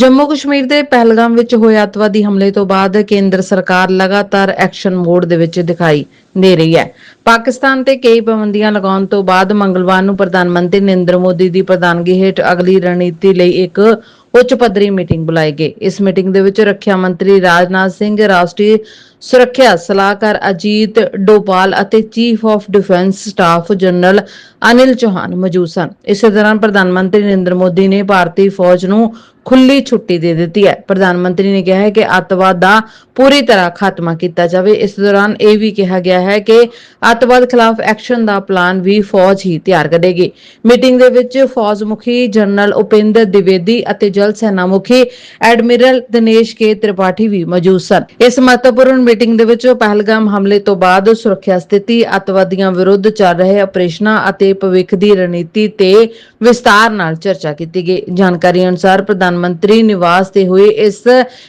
ਜੰਮੂ ਕਸ਼ਮੀਰ ਦੇ ਪਹਿਲਗਾਮ ਵਿੱਚ ਹੋਏ ਅੱਤਵਾਦੀ ਹਮਲੇ ਤੋਂ ਬਾਅਦ ਕੇਂਦਰ ਸਰਕਾਰ ਲਗਾਤਾਰ ਐਕਸ਼ਨ ਮੋਡ ਦੇ ਵਿੱਚ ਦਿਖਾਈ ਦੇ ਰਹੀ ਹੈ। ਪਾਕਿਸਤਾਨ ਤੇ ਕਈ ਪਾਬੰਦੀਆਂ ਲਗਾਉਣ ਤੋਂ ਬਾਅਦ ਮੰਗਲਵਾਰ ਨੂੰ ਪ੍ਰਧਾਨ ਮੰਤਰੀ ਨਰਿੰਦਰ ਮੋਦੀ ਦੀ ਪ੍ਰਧਾਨਗੀ ਹੇਠ ਅਗਲੀ ਰਣਨੀਤੀ ਲਈ ਇੱਕ ਉੱਚ ਪੱਧਰੀ ਮੀਟਿੰਗ ਬੁਲਾਈ ਗਈ। ਇਸ ਮੀਟਿੰਗ ਦੇ ਵਿੱਚ ਰੱਖਿਆ ਮੰਤਰੀ ਰਾਜਨਾਥ ਸਿੰਘ, ਰਾਸ਼ਟਰੀ ਸੁਰੱਖਿਆ ਸਲਾਹਕਾਰ ਅਜੀਤ ਡੋਪਾਲ ਅਤੇ chief of defence staff general Anil Chauhan ਮੌਜੂਦ ਸਨ। ਇਸੇ ਦੌਰਾਨ ਪ੍ਰਧਾਨ ਮੰਤਰੀ ਨਰਿੰਦਰ ਮੋਦੀ ਨੇ ਭਾਰਤੀ ਫੌਜ ਨੂੰ ਖੁੱਲੀ ਛੁੱਟੀ ਦੇ ਦਿੱਤੀ ਹੈ। ਪ੍ਰਧਾਨ ਮੰਤਰੀ ਨੇ ਕਿਹਾ ਹੈ ਕਿ ਅੱਤਵਾਦ ਦਾ ਪੂਰੀ ਤਰ੍ਹਾਂ ਖਾਤਮਾ ਕੀਤਾ ਜਾਵੇ। ਇਸ ਦੌਰਾਨ ਇਹ ਵੀ ਕਿਹਾ ਗਿਆ ਹੈ ਕਿ ਅੱਤਵਾਦ ਖਿਲਾਫ ਐਕਸ਼ਨ ਦਾ ਪਲਾਨ ਵੀ ਫੌਜ ਹੀ ਤਿਆਰ ਕਰੇਗੀ। ਮੀਟਿੰਗ ਦੇ ਵਿੱਚ ਫੌਜ ਮੁਖੀ ਜਨਰਲ ਉਪਿੰਦਰ ਦਿਵੇਦੀ ਅਤੇ ਜਲ ਸੈਨਾ ਮੁਖੀ ਐਡਮਿਰਲ ਦਿਨੇਸ਼ ਕੇ ਤ੍ਰਿਪਾਠੀ ਵੀ ਮੌਜੂਦ ਸਨ। ਇਸ ਮਹੱਤਵਪੂਰਨ ਮੀਟਿੰਗ ਦੇ ਵਿੱਚ ਪਹਿਲਗਾਮ ਹਮਲੇ ਤੋਂ ਬਾਅਦ ਸੁਰੱਖਿਆ ਸਥਿਤੀ, ਅੱਤਵਾਦੀਆਂ ਵਿਰੁੱਧ ਚੱਲ ਰਹੇ ਆਪਰੇਸ਼ਨਾਂ ਅਤੇ ਭਵਿੱਖ ਦੀ ਰਣਨੀਤੀ ਤੇ ਵਿਸਤਾਰ ਨਾਲ ਚਰਚਾ ਕੀਤੀ ਗਈ। ਜਾਣਕਾਰੀ ਅਨੁਸਾਰ ਪ੍ਰਧਾਨ ਮੰਤਰੀ ਨਿਵਾਸ ਤੇ ਹੋਈ ਇਸ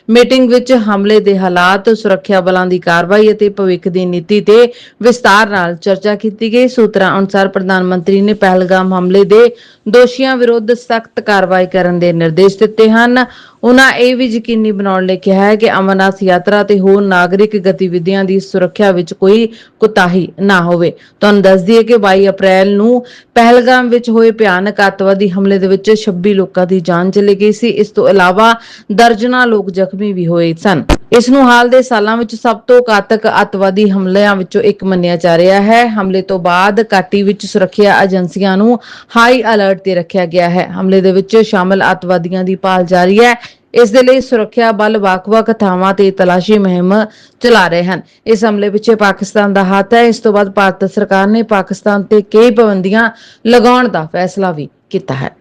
ਮੀਟਿੰਗ ਵਿੱਚ ਹਮਲੇ ਦੇ ਹਾਲਾਤ, ਸੁਰੱਖਿਆ ਬਲਾਂ ਦੀ ਕਾਰਵਾਈ ਅਤੇ ਭਵਿੱਖ ਦੀ ਨੀਤੀ ਤੇ ਵਿਸਤਾਰ ਨਾਲ ਚਰਚਾ ਕੀਤੀ ਗਈ। ਸੂਤਰਾਂ ਅਨੁਸਾਰ ਪ੍ਰਧਾਨ ਮੰਤਰੀ ਨੇ ਪਹਿਲਗਾਮ ਹਮਲੇ ਦੇ ਦੋਸ਼ੀਆਂ ਵਿਰੁੱਧ ਸਖਤ ਕਾਰਵਾਈ ਕਰਨ ਦੇ ਨਿਰਦੇਸ਼ ਦਿੱਤੇ ਹਨ। ਉਨ੍ਹਾਂ ਇਹ ਵੀ ਯਕੀਨੀ ਬਣਾਉਣ ਲਈ ਕਿਹਾ ਹੈ ਕਿ ਅਮਰਨਾਥ ਯਾਤਰਾ ਤੇ ਹੋਰ ਨਾਗਰਿਕ ਗਤੀਵਿਧੀਆਂ ਦੀ ਸੁਰੱਖਿਆ ਵਿੱਚ ਕੋਈ ਕੁਤਾਹੀ ਨਾ ਹੋਵੇ। ਤੁਹਾਨੂੰ ਦੱਸ ਦਈਏ ਕਿ 22 ਅਪ੍ਰੈਲ ਨੂੰ ਪਹਿਲਗਾਮ ਵਿੱਚ ਹੋਏ ਭਿਆਨਕ ਅੱਤਵਾਦੀ ਹਮਲੇ ਦੇ ਵਿੱਚ 26 ਲੋਕਾਂ ਦੀ ਜਾਨ ਚਲੀ ਗਈ ਸੀ। ਇਸ ਤੋਂ ਇਲਾਵਾ ਦਰਜਨਾਂ ਲੋਕ ਜ਼ਖਮੀ ਵੀ ਹੋਏ ਸਨ। ਇਸ ਨੂੰ ਹਾਲ ਦੇ ਸਾਲਾਂ ਵਿੱਚ ਸਭ ਤੋਂ ਘਾਤਕ ਅੱਤਵਾਦੀ ਹਮਲਿਆਂ ਵਿੱਚੋਂ ਇੱਕ ਮੰਨਿਆ ਜਾ ਰਿਹਾ ਹੈ। ਹਮਲੇ ਤੋਂ ਬਾਅਦ ਘਾਟੀ ਵਿੱਚ ਸੁਰੱਖਿਆ ਏਜੰਸੀਆਂ ਨੂੰ ਹਾਈ ਅਲਰਟ ਤੇ ਰੱਖਿਆ ਗਿਆ ਹੈ। ਹਮਲੇ ਦੇ ਵਿੱਚ ਸ਼ਾਮਲ ਅੱਤਵਾਦੀਆਂ ਦੀ ਭਾਲ ਜਾਰੀ ਹੈ। ਇਸ ਦੇ ਲਈ ਸੁਰੱਖਿਆ ਬਲ ਵੱਖ-ਵੱਖ ਥਾਵਾਂ ਤੇ ਤਲਾਸ਼ੀ ਮੁਹਿੰਮ ਚਲਾ ਰਹੇ ਹਨ। ਇਸ ਹਮਲੇ ਪਿੱਛੇ ਪਾਕਿਸਤਾਨ ਦਾ ਹੱਥ ਹੈ। ਇਸ ਤੋਂ ਬਾਅਦ ਭਾਰਤ ਸਰਕਾਰ ਨੇ ਪਾਕਿਸਤਾਨ ਤੇ ਕਈ ਪਾਬੰਦੀਆਂ ਲਗਾਉਣ ਦਾ ਫੈਸਲਾ ਵੀ ਕੀਤਾ ਹੈ।